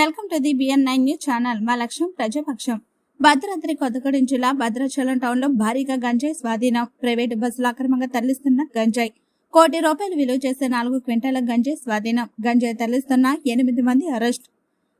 Welcome to the BN nine news channel. మా లక్ష్యం ప్రజాపక్షం. భద్రాద్రి కొత్తగూడెం జిల్లా భద్రాచలం టౌన్లో భారీగా గంజాయి స్వాధీనం. ప్రైవేటు బస్సులు అక్రమంగా తరలిస్తున్న గంజాయి. కోటి రూపాయలు విలువ చేసే నాలుగు క్వింటాల గంజాయి స్వాధీనం. గంజాయి తరలిస్తున్న ఎనిమిది మంది అరెస్ట్.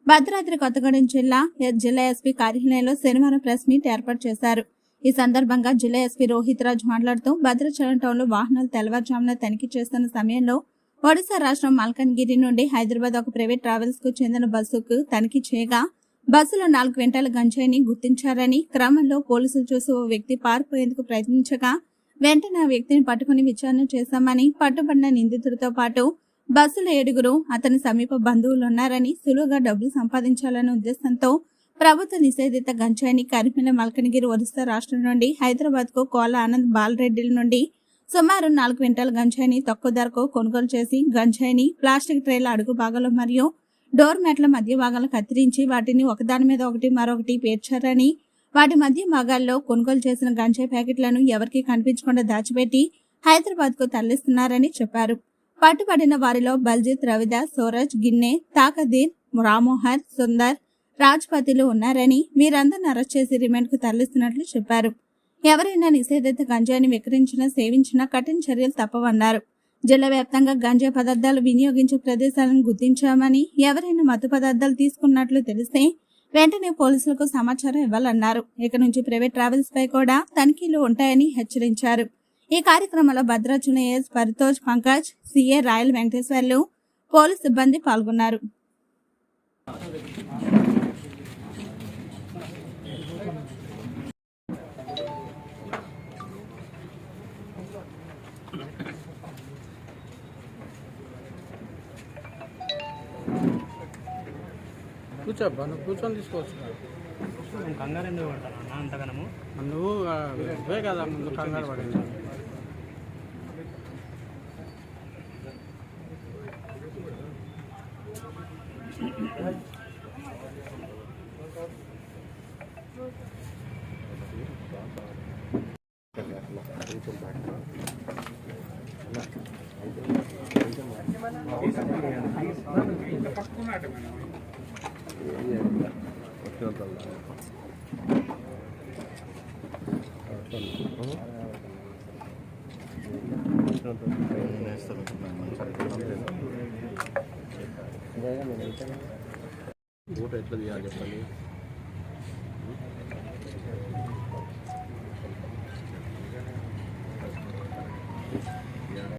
భద్రాద్రి కొత్తగూడెం జిల్లా జిల్లా ఎస్పీ కార్యాలయంలో శనివారం ప్రెస్ మీట్ ఏర్పాటు చేశారు. ఈ సందర్భంగా జిల్లా ఎస్పీ రోహిత్ రాజ్ మాట్లాడుతూ భద్రాచలం టౌన్లో వాహనాలు తెల్లవారుజామున తనిఖీ చేస్తున్న సమయంలో ఒడిశా రాష్ట్రం మల్కన్గిరి నుండి హైదరాబాద్ ఒక ప్రైవేట్ ట్రావెల్స్కు చెందిన బస్సుకు తనిఖీ చేయగా బస్సులో నాలుగు క్వింటాల గంజాయిని గుర్తించారని క్రమంలో పోలీసులు చూసి ఓ వ్యక్తి పారిపోయేందుకు ప్రయత్నించగా వెంటనే ఆ వ్యక్తిని పట్టుకుని విచారణ చేశామని పట్టుబడిన నిందితుడితో పాటు బస్సులో ఏడుగురు అతని సమీప బంధువులు ఉన్నారని సులువుగా డబ్బులు సంపాదించాలనే ఉద్దేశంతో ప్రభుత్వ నిషేధిత గంజాయిని కరిమిన మల్కనగిరి ఒరిస్సా రాష్ట్రం నుండి హైదరాబాద్కు కోల ఆనంద్ బాలరెడ్డిల నుండి సుమారు నాలుగు క్వింటాల గంజాయిని తక్కువ ధరకు కొనుగోలు చేసి గంజాయిని ప్లాస్టిక్ ట్రేల అడుగు భాగాలు మరియు డోర్ మ్యాట్ల మధ్య భాగాలు కత్తిరించి వాటిని ఒకదాని మీద ఒకటి మరొకటి పేర్చారని వాటి మధ్య భాగాల్లో కొనుగోలు చేసిన గంజాయి ప్యాకెట్లను ఎవరికీ కనిపించకుండా దాచిపెట్టి హైదరాబాద్కు తరలిస్తున్నారని చెప్పారు. పట్టుబడిన వారిలో బల్జిత్ రవిదాస్ సూరజ్ గిన్నె తాకదీర్ రామోహర్ సుందర్ రాజ్పతిలు ఉన్నారని వీరందరిని అరెస్ట్ చేసి రిమాండ్కు తరలిస్తున్నట్లు చెప్పారు. ఎవరైనా నిషేధిత గంజాయిని విక్రయించినా సేవించినా కఠిన చర్యలు తప్పవన్నారు. జిల్లా వ్యాప్తంగా గంజాయి పదార్థాలు వినియోగించే ప్రదేశాలను గుర్తించామని ఎవరైనా మత్తు పదార్థాలు తీసుకున్నట్లు తెలిస్తే వెంటనే పోలీసులకు సమాచారం ఇవ్వాలన్నారు. ఇక నుంచి ప్రైవేట్ ట్రావెల్స్ పై కూడా తనిఖీలు ఉంటాయని హెచ్చరించారు. ఈ కార్యక్రమంలో Bhadrachala AS Paritosh Pankaj CA Rayal Venkateswarlu police సిబ్బంది పాల్గొన్నారు. కూర్చోబ్బా నువ్వు కూర్చొని తీసుకోవచ్చు నేను కంగారు ఎందుకు పడతాను అంతగానము? నువ్వు నువ్వే కదా ముందు కంగారు పడింది. ఫోటో ఎట్లా తీయాలి చెప్పండి